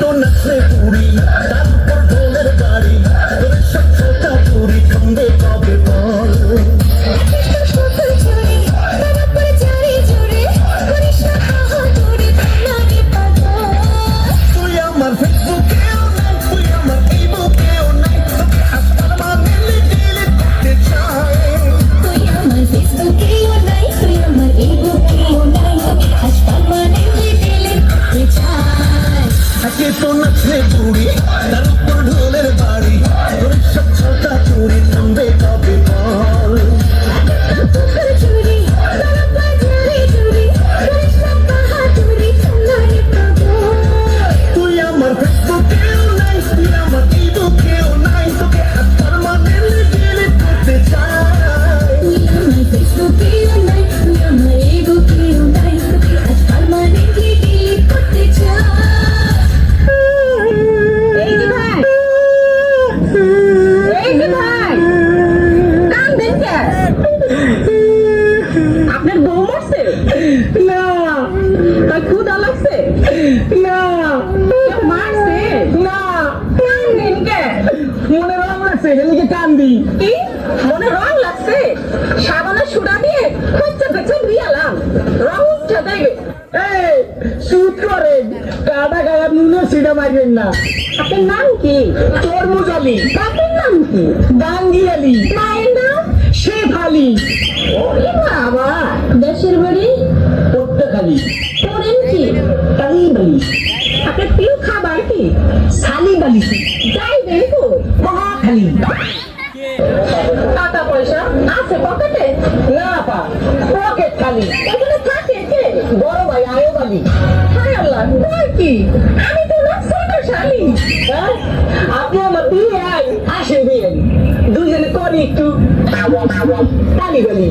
don't let me আগে বুড়ি। নাচে না। তার ক্ষুধা লাগছে? না। মারছে? না। কান্দেন কে? মনে রং লাগছে এদিকে কান্দি কি? মনে রং লাগছে। সাবানা সুরা দিয়ে খুঁজতে খুঁজতে বিয়ালাম। রং উঠছে দেখবে এই শুট করেন। কাটা কাটা নুনো সিটা মারবেন না। আপনার নাম কি? তরমুজ আলী। বাপের নাম কি? গাঙ্গি আলী মায়ের নাম? শেফ আলী কি? আলী আপনার প্রিয় খাবার কি? আলী যাইবেন কই মহাখালী। টাকা পয়সা আছে পকেটে? না পা, পকেট খালি। এখানে থাকে কে? বড় ভাই আয়ব আলী হায় আল্লাহ কই কি? আমি তো না, ছোট শালি। হ্যাঁ? আপনি আমার বিয়ে আসেন বিয়ে। দুজনে করি একটু। তালি গলি